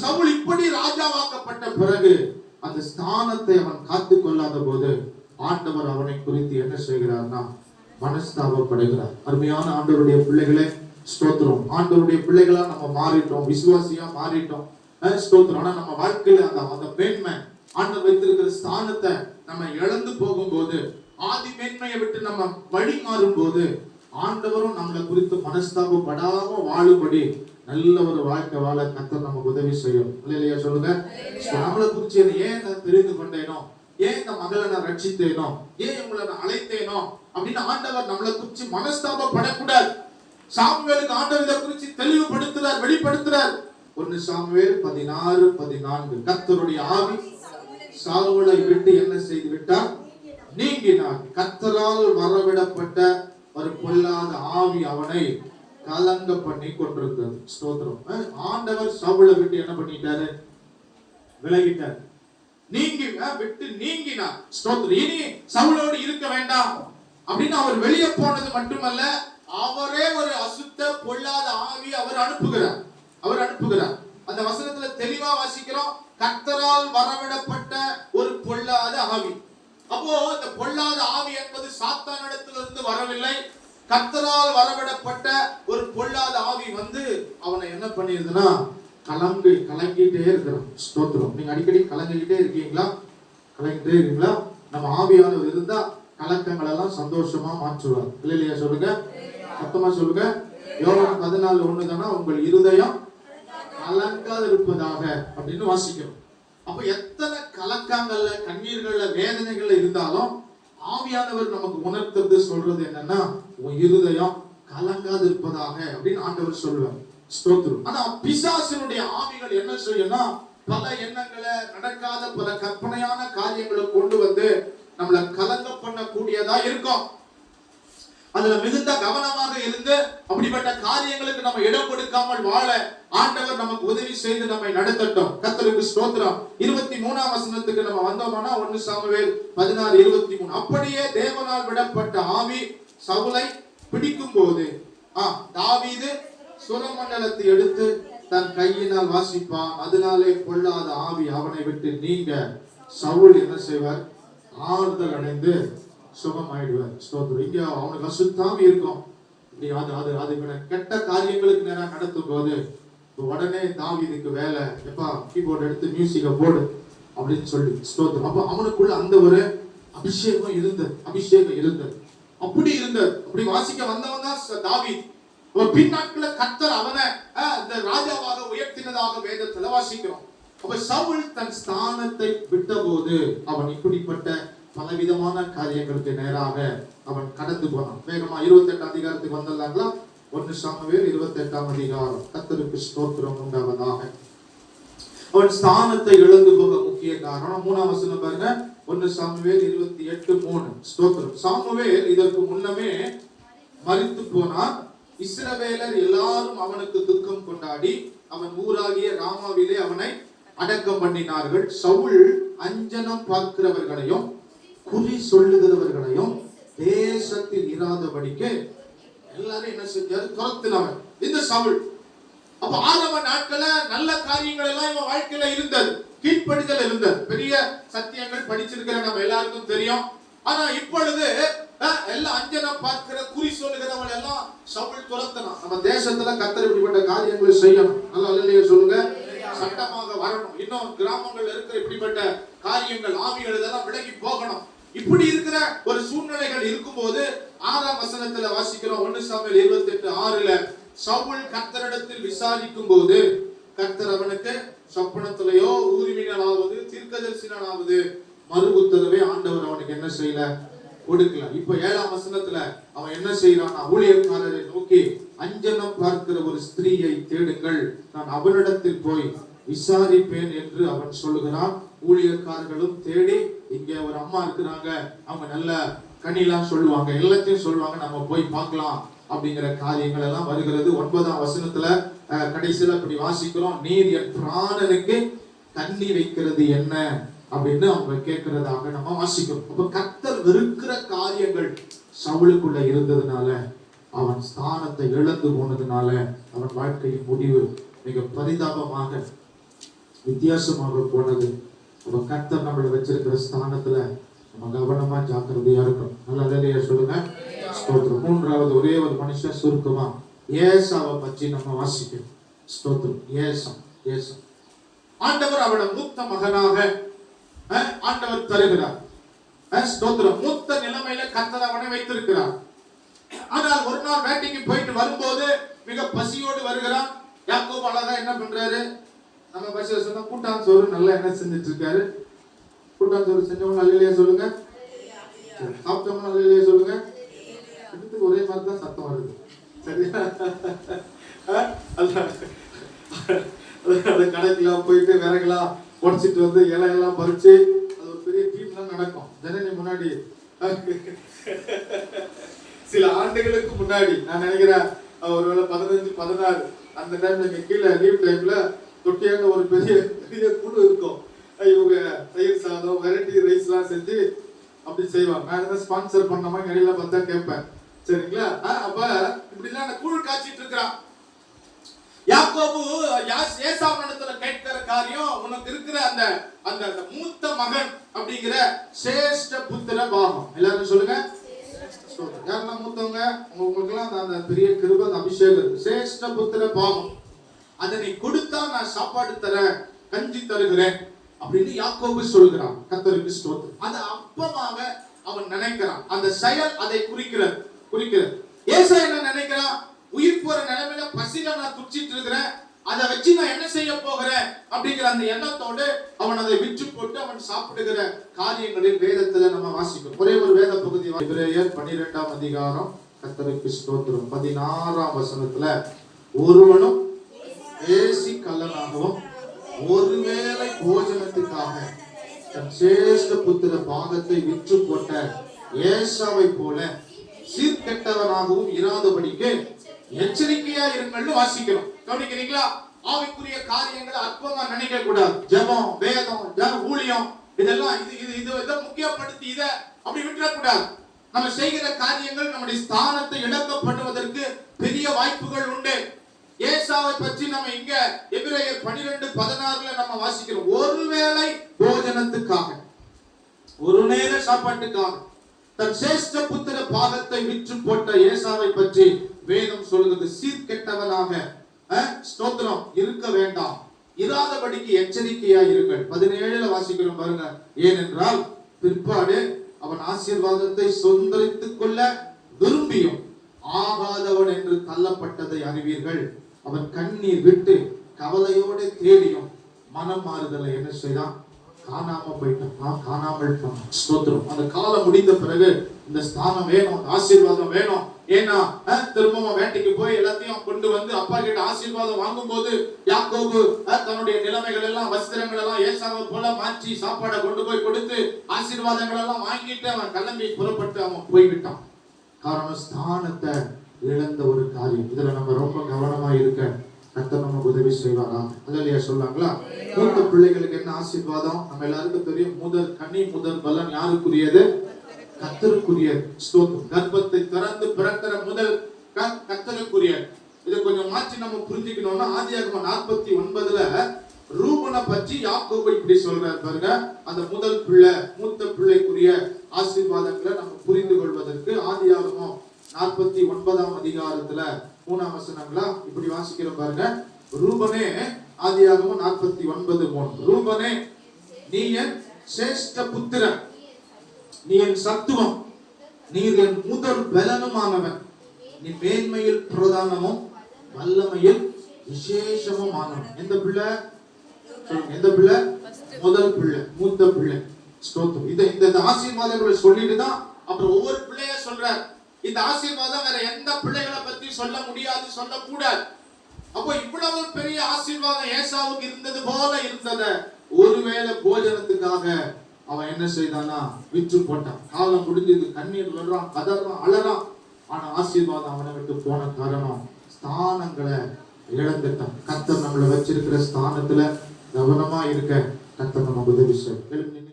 சவுல் இப்படி ராஜாவாக்கப்பட்ட பிறகு அந்த ஸ்தானத்தை அவன் காத்து கொள்ளாத போது ஆண்டவர் அவனை குறித்து என்ன செய்கிறார்னா மனஸ்தாபப்படுகிறார். அருமையான ஆண்டவருடைய பிள்ளைகளே ஸ்தோத்திரம். ஆண்டவருடைய பிள்ளைகளா நம்ம மாறிட்டோம் விசுவாசியா மாறிட்டோம். ஸ்தோத்திரம். ஆனா நம்ம வாழ்க்கையில அந்த அந்த மேன்மை ஆண்டவர் வைத்திருக்கிற ஸ்தானத்தை நம்ம இழந்து போகும்போது ஆதி மேன்மையை விட்டு நம்ம வழி மாறும் போது ஆண்டவரும் நம்மளை குறித்து மனஸ்தாபப்படாம வாழும்படி நல்ல ஒரு வாழ்க்கை வாழ கத்தர் நமக்கு உதவி செய்யும். இல்லையா சொல்லுங்க. நம்மளை குறித்து ஏன் நான் தெரிந்து கொண்டேனோ? ஏன் இந்த மகளை நான் ரட்சித்தேனோ? ஏன் உங்களை நான் அழைத்தேனோ? அப்படின்னு ஆண்டவர் நம்மளை குறித்து மனஸ்தாபப்படக்கூடாது. சாமுவேலுக்கு ஆண்டவர் இதை குறித்து தெளிவுபடுத்துறார் வெளிப்படுத்துறார். ஒன்னு சாமுவேல் பதினாறு பதினான்கு. கர்த்தருடைய ஆவி சாவுலை விட்டு என்ன செய்து விட்டார் நீங்கினார். கர்த்தரால் வரவிடப்பட்ட ஒரு பொல்லாத ஆவி அவனை கலங்க பண்ணி கொண்டிருந்தது. ஸ்தோத்திரம். ஆண்டவர் சவுளை விட்டு என்ன பண்ணிட்டாரு? விலகிட்டார். நீங்கி விட்டு நீங்கினார். ஸ்தோத்திரம். இனி சவுளோடு இருக்க வேண்டாம். அப்படின்னு அவர் வெளியே போனது மட்டுமல்ல அவரே ஒரு அசுத்த பொல்லாத ஆவி அவர் அனுப்புகிறார். அவர் அனுப்புகிறார். அந்த வசனத்துல தெளிவா வாசிக்கிறோம் கர்த்தரால் வரவிடப்பட்ட ஒரு பொல்லாத ஆவி. அப்போ இந்த பொல்லாத ஆவி என்பது சாத்தானிடத்திலிருந்து வரவில்லை. கத்தரால் வரவிடப்பட்ட ஒரு பொல்லாத ஆவி வந்து அவனை என்ன பண்ணிருதுன்னா கலங்கு கலங்கிட்டே இருக்கிறான். ஸ்தோத்திரம். நீங்க அடிக்கடி கலங்கிக்கிட்டே இருக்கீங்களா? கலங்கிட்டே இருக்கீங்களா? நம்ம ஆவியானவர் இருந்தா கலக்கங்கள் எல்லாம் சந்தோஷமா மாற்றுவார். இல்லையா சொல்லுங்க. சத்தமா சொல்லுங்க. யோகம் பதினாலு ஒண்ணு தானே உங்கள் இருதயம் கலங்காது இருப்பதாக அப்படின்னு வாசிக்கிறோம். அப்ப எத்தனை கலக்கங்கள்ல கண்ணீர்கள்ல வேதனைகள்ல இருந்தாலும் ஆவியானவர் நமக்கு உணர்த்துறது சொல்றது என்னன்னா உன் இருதயம் கலங்காது இருப்பதாக அப்படின்னு ஆண்டவர் சொல்லுவார். ஸ்தோத்திரம். ஆனா பிசாசினுடைய ஆவிகள் என்ன செய்யும்னா பல எண்ணங்களை நடக்காத பல கற்பனையான காரியங்களை கொண்டு வந்து நம்மளை கலங்க பண்ணக்கூடியதா இருக்கும். அதுல மிகுந்த கவனமாக இருந்து அப்படிப்பட்ட காரியங்களுக்கு நம்ம இடம் கொடுக்காமல் வாழ ஆண்டவர் நமக்கு உதவி செய்து நம்மை நடத்தட்டும். கத்தருக்கு ஸ்தோத்திரம். இருபத்தி மூணாம் வசனத்துக்கு நம்ம வந்தோம்னா ஒன்னு சாமுவேல் பதினாறு இருபத்தி மூணு. அப்படியே தேவனால் விடப்பட்ட ஆவி சவுலை பிடிக்கும் போது ஆ தாவீது சுரமண்டலத்தை எடுத்து தன் கையினால் வாசிப்பான். அதனாலே கொள்ளாத ஆவி அவனை விட்டு நீங்க சவுல் என்ன செய்வார்? ஆறுதல் அடைந்து சுகமாயிடுவார் ஸ்தோத்திரம். இங்கே அவனுக்கு அசுத்தாம இருக்கும். இப்படி அது அது அது கெட்ட காரியங்களுக்கு நேரம் நடத்தும் போது உடனே தாவிதுக்கு வேலை எப்பா கீபோர்டு எடுத்து மியூசிக்கை போடு அப்படின்னு சொல்லி ஸ்தோத்திரம். அப்ப அவனுக்குள்ள அந்த ஒரு அபிஷேகம் இருந்தது. அபிஷேகம் இருந்தது. அப்படி இருந்தது. அப்படி வாசிக்க வந்தவன் தான் தாவி அவன் பின்னாட்கள கத்தர் அவனை அந்த இந்த ராஜாவாக உயர்த்தினதாக வேதத்துல வாசிக்கிறோம். அப்ப சவுல் தன் ஸ்தானத்தை விட்டபோது அவன் இப்படிப்பட்ட பலவிதமான காரியங்களுக்கு நேராக அவன் கடந்து போனான். வேகமா இருபத்தி அதிகாரத்துக்கு வந்துடலாங்களா ஒன்று சாமுவேல் இருபத்தி எட்டாம் அதிகாரம். கத்தருக்கு ஸ்தோத்திரம் உண்டாவதாக. அவன் ஸ்தானத்தை இழந்து போக முக்கிய காரணம் மூணாம் வசனம் பாருங்க. ஒன்று சாமுவேல் இருபத்தி எட்டு மூணு. ஸ்தோத்திரம். சாமுவேல் இதற்கு முன்னமே மறித்து போனான். இஸ்ரவேலர் எல்லாரும் அவனுக்கு துக்கம் கொண்டாடி அவன் ஊராகிய ராமாவிலே அவனை அடக்கம் பண்ணினார்கள். சவுல் அஞ்சனம் பார்க்கிறவர்களையும் குறி சொல்லுகிறவர்களையும் தேசத்தில் இராதபடிக்கு எல்லாரும் என்ன செஞ்சாரு? துரத்தினவன். இந்த சவுள் அப்ப ஆரம்ப நாட்கள நல்ல காரியங்கள் எல்லாம் இவன் வாழ்க்கையில இருந்தது. கீழ்ப்படிதல் இருந்தது. பெரிய சத்தியங்கள் படிச்சிருக்கிற நம்ம எல்லாருக்கும் தெரியும். ஆனா இப்பொழுது எல்லாம் அஞ்சனா பார்க்கிற குறி சொல்லுகிறவன் எல்லாம் சவுள் துரத்தணும் நம்ம தேசத்துல கத்தர் இப்படிப்பட்ட காரியங்களை செய்யணும். நல்லா இல்லையா சொல்லுங்க? சட்டமாக வரணும். இன்னும் கிராமங்கள்ல இருக்கிற இப்படிப்பட்ட காரியங்கள் ஆவிகள் இதெல்லாம் விலகி போகணும். இப்படி இருக்கிற ஒரு சூழ்நிலைகள் இருக்கும்போது ஆறாம் வசனத்துல வாசிக்கிறோம். ஒன்னு சாமியல் இருபத்தி எட்டு ஆறுல சவுல் கர்த்தரிடத்தில் விசாரிக்கும் போது கர்த்தர் அவனுக்கு சொப்பனத்திலேயோ ஊர்மினாலாவது தீர்க்கதரிசனாவது மறு உத்தரவை ஆண்டவர் அவனுக்கு என்ன செய்யல? கொடுக்கல. இப்ப ஏழாம் வசனத்துல அவன் என்ன செய்யறான் ஊழியக்காரரை நோக்கி அஞ்சனம் பார்க்கிற ஒரு ஸ்திரீயை தேடுங்கள். நான் அவனிடத்தில் போய் விசாரிப்பேன் என்று அவன் சொல்லுகிறான். ஊழியக்காரர்களும் தேடி இங்க ஒரு அம்மா இருக்கிறாங்க. அவங்க நல்ல கனிலாம் சொல்லுவாங்க. எல்லாத்தையும் சொல்லுவாங்க. நம்ம போய் பார்க்கலாம் அப்படிங்கிற காரியங்கள் எல்லாம் வருகிறது. ஒன்பதாம் வசனத்துல கடைசியில் அப்படி வாசிக்கிறோம். நீர் என் பிராணனுக்கு தண்ணி வைக்கிறது என்ன அப்படின்னு அவங்க கேட்கறதாக நம்ம வாசிக்கிறோம். அப்ப கர்த்தர் வெறுக்கிற காரியங்கள் சவுளுக்குள்ள இருந்ததுனால அவன் ஸ்தானத்தை இழந்து போனதுனால அவன் வாழ்க்கையின் முடிவு மிக பரிதாபமாக வித்தியாசமாக போனது. அப்ப கர்த்தர் நம்மளை வச்சிருக்கிற ஸ்தானத்துல நம்ம கவனமா ஜாக்கிரதையா இருக்கணும். நல்லா வேலையா சொல்லுங்க. ஸ்தோத்திரம். மூன்றாவது ஒரே ஒரு மனுஷன் சுருக்கமா ஏசாவை பற்றி நம்ம வாசிக்கணும். ஸ்தோத்திரம். ஏசம் ஏசம் ஆண்டவர் அவட மூத்த மகனாக அஹ், ஆண்டவர் தருகிறார். ஸ்தோத்திரம். மூத்த நிலைமையில கர்த்தர் அவனை வைத்திருக்கிறார். ஆனால் ஒரு நாள் வேட்டைக்கு போயிட்டு வரும்போது மிக பசியோடு வருகிறான். யாக்கோபு அழகா என்ன பண்றாரு? நம்ம பஸ்ல சொன்னா கூட்டான் சோறு நல்லா என்ன செஞ்சுட்டு இருக்காரு கூட்டான் சோறு செஞ்சவங்க இல்லையா சொல்லுங்க? சாப்பிட்டவங்க நல்ல இல்லையா சொல்லுங்க? ரெண்டுத்துக்கு ஒரே மாதிரி தான் சத்தம் வருது. சரியா? அதான். அது கடைக்கெல்லாம் போயிட்டு விறகுலாம் உடச்சிட்டு வந்து இலையெல்லாம் பறிச்சு அது ஒரு பெரிய டீம்லாம் நடக்கும். ஜனனி முன்னாடி. சில ஆண்டுகளுக்கு முன்னாடி நான் நினைக்கிறேன் ஒருவேளை பதினஞ்சு பதினாறு அந்த டைம்ல இங்க கீழே லீவ் டைம்ல தொட்டியான ஒரு பெரிய பெரிய குழு இருக்கும். இவங்க தயிர் சாதம் வெரைட்டி ரைஸ்லாம் செஞ்சு அப்படி செய்வாங்க. நான் எதாவது ஸ்பான்சர் பண்ண மாதிரி இடையில பார்த்தா கேட்பேன். சரிங்களா? அப்ப இப்படிலாம் அந்த கூழ் காய்ச்சிட்டு இருக்கிறான். யாக்கோபு யாஸ் ஏசாமனத்துல கேட்கிற காரியம் உனக்கு இருக்கிற அந்த அந்த அந்த மூத்த மகன் அப்படிங்கிற சேஷ்ட புத்திர பாகம். எல்லாரும் சொல்லுங்க. யாரெல்லாம் மூத்தவங்க? உங்களுக்கெல்லாம் அந்த அந்த பெரிய கிருப அந்த அபிஷேகம் சிரேஷ்ட சேஷ்ட புத்திர பாகம். அதை நீ கொடுத்தா நான் சாப்பாடு தரேன் கஞ்சி தருகிறேன் அப்படின்னு யாக்கோபு சொல்கிறான். கத்தருக்கு ஸ்தோத்திரம். அது அப்பமாக அவன் நினைக்கிறான். அந்த செயல் அதை குறிக்கிறது குறிக்கிறது. ஏசா என்ன நினைக்கிறான்? உயிர் போற நிலைமையில பசியில நான் துச்சிட்டு இருக்கிறேன். அதை வச்சு நான் என்ன செய்ய போகிறேன் அப்படிங்கிற அந்த எண்ணத்தோடு அவன் அதை விற்று போட்டு அவன் சாப்பிடுகிற காரியங்களில் வேதத்துல நம்ம வாசிக்கிறோம். ஒரே ஒரு வேத பகுதி எபிரேயர் பன்னிரெண்டாம் அதிகாரம் கத்தருக்கு ஸ்தோத்திரம். பதினாறாம் வசனத்துல ஒருவனும் ஏசி கல்லனாகவும் ஒருவேளை போஜனத்துக்காக தன் சேஷ்ட புத்திர பாகத்தை விற்று போட்ட ஏசாவை போல சீர்கெட்டவனாகவும் இராதபடிக்கு எச்சரிக்கையா இருங்கள்னு வாசிக்கிறோம் கவனிக்கிறீங்களா? ஆவிக்குரிய காரியங்களை அற்பமா நினைக்க கூடாது. ஜெபம் வேதம் ஜன ஊழியம் இதெல்லாம் இது இது இது இதை முக்கியப்படுத்தி இதை அப்படி விட்டுறக்கூடாது. நம்ம செய்கிற காரியங்கள் நம்முடைய ஸ்தானத்தை இழக்கப்படுவதற்கு பெரிய வாய்ப்புகள் உண்டு. ஏசாவை பற்றி நம்ம இங்க எபிரேயர் பனிரெண்டு பதினாறுல நம்ம வாசிக்கிறோம் ஒருவேளை போஜனத்துக்காக ஒரு நேர சாப்பாட்டுக்காக தன் சேஷ்ட புத்திர பாகத்தை விற்று போட்ட ஏசாவை பற்றி வேதம் சொல்கிறது சீர்கெட்டவனாக அஹ், ஸ்தோத்திரம் இருக்க வேண்டாம். இராதபடிக்கு எச்சரிக்கையா இருங்கள். பதினேழுல வாசிக்கிறோம் பாருங்க. ஏனென்றால் பிற்பாடு அவன் ஆசீர்வாதத்தை சொந்தரித்துக் கொள்ள விரும்பியும் ஆகாதவன் என்று தள்ளப்பட்டதை அறிவீர்கள். அவன் கண்ணீர் விட்டு கவலையோட தேடியும் மனம் மாறுதலை என்ன செய்தான்? காணாம போயிட்டான். நான் காணாமல் போனான். ஸ்தோத்திரம். அந்த காலம் முடிந்த பிறகு இந்த ஸ்தானம் வேணும் ஆசீர்வாதம் வேணும். ஏன்னா திரும்பவும் வேட்டைக்கு போய் எல்லாத்தையும் கொண்டு வந்து அப்பா கிட்ட ஆசீர்வாதம் வாங்கும்போது யாக்கோபு தன்னுடைய நிலைமைகள் எல்லாம் வஸ்திரங்கள் எல்லாம் ஏசாவை போல மாற்றி சாப்பாடை கொண்டு போய் கொடுத்து ஆசீர்வாதங்கள் எல்லாம் வாங்கிட்டு அவன் கிளம்பி புறப்பட்டு அவன் போய்விட்டான். காரணம் ஸ்தானத்தை இழந்த ஒரு காரியம். இதுல நம்ம ரொம்ப கவனமா இருக்க கத்த நமக்கு உதவி செய்வாரா? அல்லையா சொல்லாங்களா? மூத்த பிள்ளைகளுக்கு என்ன ஆசீர்வாதம்? நம்ம எல்லாருக்கும் தெரியும் முதல் கனி முதல் பலன் யாருக்குரியது? கத்தருக்குரியது ஸ்தோத்திரம். கர்ப்பத்தை திறந்து பிறக்கிற முதல் க- இதை கொஞ்சம் மாற்றி நம்ம புரிஞ்சுக்கணும்னா ஆதியாகமம் நாற்பத்தி ஒன்பதுல ரூபனை பற்றி யாக்கோபு இப்படி சொல்றாரு பாருங்க. அந்த முதல் பிள்ளை மூத்த பிள்ளைக்குரிய ஆசீர்வாதங்களை நம்ம புரிந்து கொள்வதற்கு ஆதியாகமம் நாற்பத்தி ஒன்பதாம் அதிகாரத்துல மூணாம் வசனங்களா? இப்படி வாசிக்கிற பாருங்க. ரூபனே ஆதியாகவும் நாற்பத்தி ஒன்பது மூணு. ரூபனே நீ என் சேஷ்ட புத்திரன். நீ என் சத்துவம். நீ என் முதல் பலனுமானவன். நீ மேன்மையில் பிரதானமும் வல்லமையில் விசேஷமும் ஆனவன் எந்த பிள்ளை? சொல்லுங்க எந்த பிள்ளை? முதல் பிள்ளை மூத்த பிள்ளை. ஸ்தோத்திரம். இதை இந்த இந்த ஆசீர்வாதங்களை சொல்லிட்டு தான் அப்புறம் ஒவ்வொரு பிள்ளைய சொல்றார். இந்த ஆசீர்வாதம் வேற எந்த பிள்ளைகளை பத்தி சொல்ல முடியாது சொல்லக்கூடாது. அப்போ இவ்வளவு பெரிய ஆசீர்வாதம் ஏசாவுக்கு இருந்தது போல இருந்தத. ஒருவேளை போஜனத்துக்காக அவன் என்ன செய்தானா விற்று போட்டான். காலம் முடிஞ்சது கண்ணீர் வர்றான் கதறான் அழறான். ஆனா ஆசீர்வாதம் அவனை விட்டு போன காரணம் ஸ்தானங்களை இழந்துட்டான். கத்தர் நம்மளை வச்சிருக்கிற ஸ்தானத்துல கவனமா இருக்க கத்தர் நம்ம உதவி செய்யும்